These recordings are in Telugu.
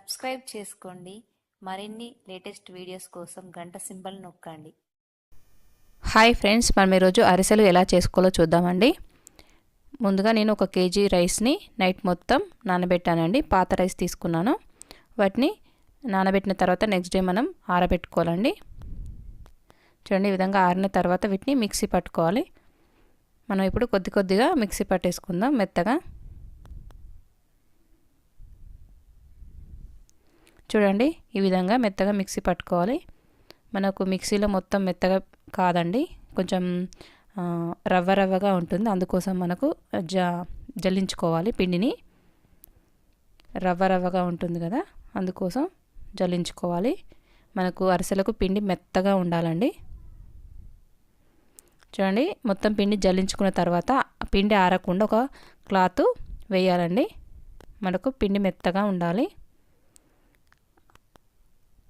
సబ్స్క్రైబ్ చేసుకోండి. మరిన్ని లేటెస్ట్ వీడియోస్ కోసం గంట సింబల్ నొక్కండి. హాయ్ ఫ్రెండ్స్ మనం ఈరోజు అరిసెలు ఎలా చేసుకోవాలో చూద్దామండి. ముందుగా నేను ఒక కేజీ రైస్ని నైట్ మొత్తం నానబెట్టానండి. పాత రైస్ తీసుకున్నాను. వాటిని నానబెట్టిన తర్వాత నెక్స్ట్ డే మనం ఆరబెట్టుకోవాలండి. చూడండి ఈ విధంగా ఆరిన తర్వాత వీటిని మిక్సీ పట్టుకోవాలి. మనం ఇప్పుడు కొద్ది కొద్దిగా మిక్సీ పట్టేసుకుందాం మెత్తగా. చూడండి ఈ విధంగా మెత్తగా మిక్సీ పట్టుకోవాలి. మనకు మిక్సీలో మొత్తం మెత్తగా కాదండి కొంచెం రవ్వ రవ్వగా ఉంటుంది. అందుకోసం మనకు జ జల్లించుకోవాలి పిండిని. రవ్వ రవ్వగా ఉంటుంది కదా అందుకోసం జల్లించుకోవాలి. మనకు అరిసెలకు పిండి మెత్తగా ఉండాలండి. చూడండి మొత్తం పిండి జల్లించుకున్న తర్వాత పిండి ఆరకుండా ఒక క్లాత్ వేయాలండి. మనకు పిండి మెత్తగా ఉండాలి.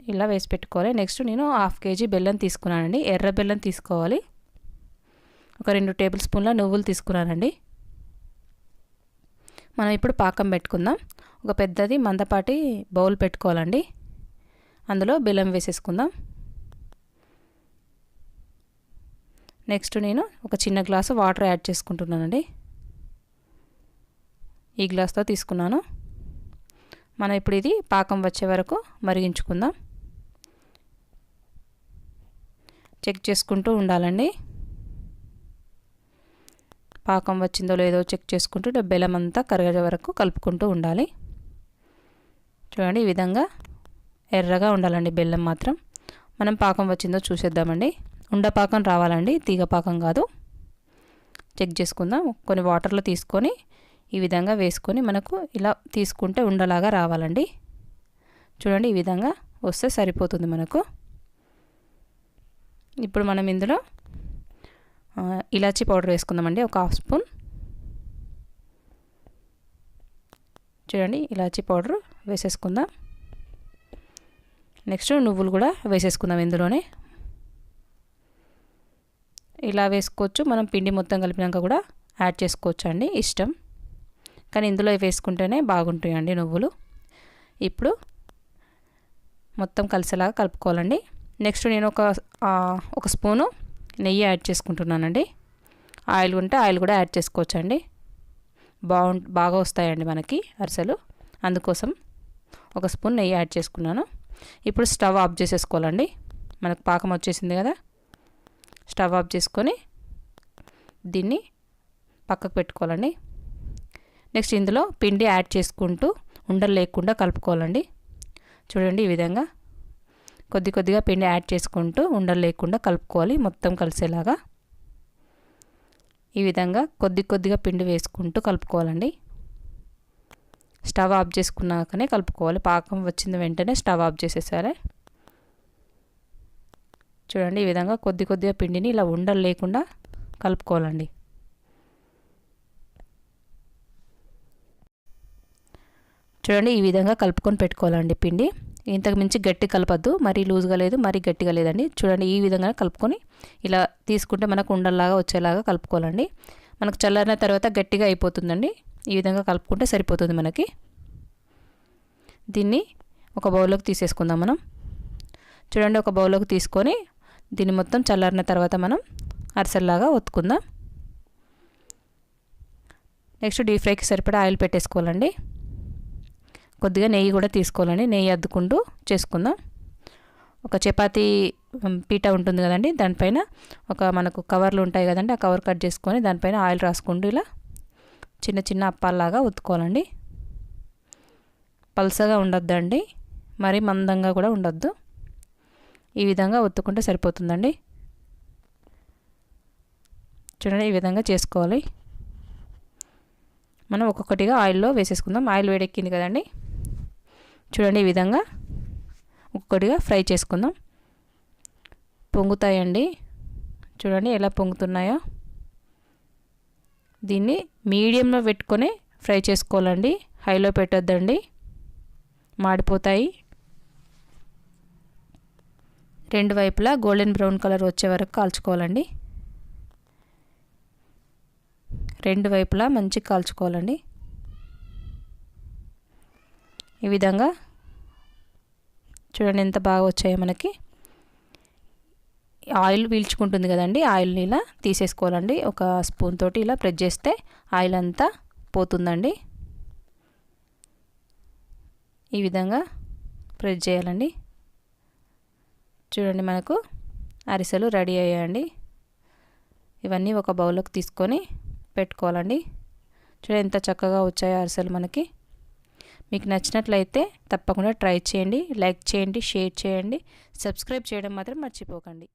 ఇలా వేసి పెట్టుకోవాలి. నెక్స్ట్ నేను హాఫ్ కేజీ బెల్లం తీసుకున్నానండి. ఎర్ర బెల్లం తీసుకోవాలి. ఒక రెండు టేబుల్ స్పూన్ల నువ్వులు తీసుకున్నానండి. మనం ఇప్పుడు పాకం పెట్టుకుందాం. ఒక పెద్దది మందపాటి బౌల్ పెట్టుకోవాలండి. అందులో బెల్లం వేసేసుకుందాం. నెక్స్ట్ నేను ఒక చిన్న గ్లాసు వాటర్ యాడ్ చేసుకుంటున్నానండి. ఈ గ్లాస్తో తీసుకున్నాను. మనం ఇప్పుడు ఇది పాకం వచ్చే వరకు మరిగించుకుందాం. చెక్ చేసుకుంటూ ఉండాలండి. పాకం వచ్చిందో లేదో చెక్ చేసుకుంటూ బెల్లం అంతా కరగజ వరకు కలుపుకుంటూ ఉండాలి. చూడండి ఈ విధంగా ఎర్రగా ఉండాలండి బెల్లం మాత్రం. మనం పాకం వచ్చిందో చూసేద్దామండి. ఉండపాకం రావాలండి తీగ పాకం కాదు. చెక్ చేసుకుందాం కొన్ని వాటర్లో తీసుకొని ఈ విధంగా వేసుకొని మనకు ఇలా తీసుకుంటే ఉండలాగా రావాలండి. చూడండి ఈ విధంగా వస్తే సరిపోతుంది మనకు. ఇప్పుడు మనం ఇందులో ఇలాచీ పౌడర్ వేసుకుందామండి ఒక హాఫ్ స్పూన్. చూడండి ఇలాచీ పౌడర్ వేసేసుకుందాం. నెక్స్ట్ నువ్వులు కూడా వేసేసుకుందాం ఇందులోనే. ఇలా వేసుకోవచ్చు మనం పిండి మొత్తం కలిపినాక కూడా యాడ్ చేసుకోవచ్చు అండి ఇష్టం. కానీ ఇందులో వేసుకుంటేనే బాగుంటాయండి నువ్వులు. ఇప్పుడు మొత్తం కలిసేలాగా కలుపుకోవాలండి. నెక్స్ట్ నేను ఒక ఒక స్పూను నెయ్యి యాడ్ చేసుకుంటున్నానండి. ఆయిల్ ఉంటే ఆయిల్ కూడా యాడ్ చేసుకోవచ్చు అండి బాగు బాగా వస్తాయండి మనకి అరిసెలు. అందుకోసం ఒక స్పూన్ నెయ్యి యాడ్ చేసుకున్నాను. ఇప్పుడు స్టవ్ ఆఫ్ చేసేసుకోవాలండి. మనకు పాకం వచ్చేసింది కదా. స్టవ్ ఆఫ్ చేసుకొని దీన్ని పక్కకు పెట్టుకోవాలండి. నెక్స్ట్ ఇందులో పిండి యాడ్ చేసుకుంటూ ఉండలు లేకుండా కలుపుకోవాలండి. చూడండి ఈ విధంగా. కొద్ది కొద్దిగా పిండి యాడ్ చేసుకుంటూ ఉండలు లేకుండా కలుపుకోవాలి. మొత్తం కలిసేలాగా ఈ విధంగా కొద్ది కొద్దిగా పిండి వేసుకుంటూ కలుపుకోవాలండి. స్టవ్ ఆఫ్ చేసుకున్నాకనే కలుపుకోవాలి. పాకం వచ్చిన వెంటనే స్టవ్ ఆఫ్ చేసేసారే. చూడండి ఈ విధంగా కొద్ది కొద్దిగా పిండిని ఇలా ఉండలు లేకుండా కలుపుకోవాలండి. చూడండి ఈ విధంగా కలుపుకొని పెట్టుకోవాలండి పిండి. ఇంతకు మించి గట్టి కలపద్దు మరీ లూజ్గా లేదు మరీ గట్టిగా లేదండి. చూడండి ఈ విధంగా కలుపుకొని ఇలా తీసుకుంటే మనకు ఉండల్లాగా వచ్చేలాగా కలుపుకోవాలండి. మనకు చల్లారిన తర్వాత గట్టిగా అయిపోతుందండి. ఈ విధంగా కలుపుకుంటే సరిపోతుంది మనకి. దీన్ని ఒక బౌల్లోకి తీసేసుకుందాం మనం. చూడండి ఒక బౌల్లోకి తీసుకొని దీన్ని మొత్తం చల్లారిన తర్వాత మనం అరిసెల్లాగా ఒత్తుకుందాం. నెక్స్ట్ డీప్ ఫ్రైకి సరిపడా ఆయిల్ పెట్టేసుకోవాలండి. కొద్దిగా నెయ్యి కూడా తీసుకోవాలండి. నెయ్యి అద్దుకుంటూ చేసుకుందాం. ఒక చపాతీ పీట ఉంటుంది కదండి. దానిపైన ఒక మనకు కవర్లు ఉంటాయి కదండి. ఆ కవర్ కట్ చేసుకొని దానిపైన ఆయిల్ రాసుకుంటూ ఇలా చిన్న చిన్న అప్పాల్లాగా ఉత్తుకోవాలండి పల్సగా ఉండొద్దండి. మరీ మందంగా కూడా ఉండొద్దు. ఈ విధంగా ఒత్తుకుంటే సరిపోతుందండి. చూడండి ఈ విధంగా చేసుకోవాలి. మనం ఒక్కొక్కటిగా ఆయిల్లో వేసేసుకుందాం. ఆయిల్ వేడెక్కింది కదండి. చూడండి ఈ విధంగా ఒక్కొక్కటిగా ఫ్రై చేసుకుందాం. పొంగుతాయండి. చూడండి ఎలా పొంగుతున్నాయో. దీన్ని మీడియంలో పెట్టుకొని ఫ్రై చేసుకోవాలండి. హైలో పెట్టొద్దండి. మాడిపోతాయి. రెండు వైపులా గోల్డెన్ బ్రౌన్ కలర్ వచ్చే వరకు కాల్చుకోవాలండి. రెండు వైపులా మంచిగా కాల్చుకోవాలండి. ఈ విధంగా చూడండి ఎంత బాగా వచ్చాయో మనకి. ఆయిల్ పీల్చుకుంటుంది కదండి ఆయిల్ని ఇలా తీసేసుకోవాలండి. ఒక స్పూన్ తోటి ఇలా ప్రెస్ చేస్తే ఆయిల్ అంతా పోతుందండి. ఈ విధంగా ప్రెస్ చేయాలండి. చూడండి మనకు అరిసెలు రెడీ అయ్యాయండి. ఇవన్నీ ఒక బౌల్లోకి తీసుకొని పెట్టుకోవాలండి. చూడండి ఎంత చక్కగా వచ్చాయో అరిసెలు మనకి. మీకు నచ్చినట్లయితే తప్పకుండా ట్రై చేయండి లైక్ చేయండి షేర్ చేయండి. సబ్స్క్రైబ్ చేయడం మాత్రం మర్చిపోకండి.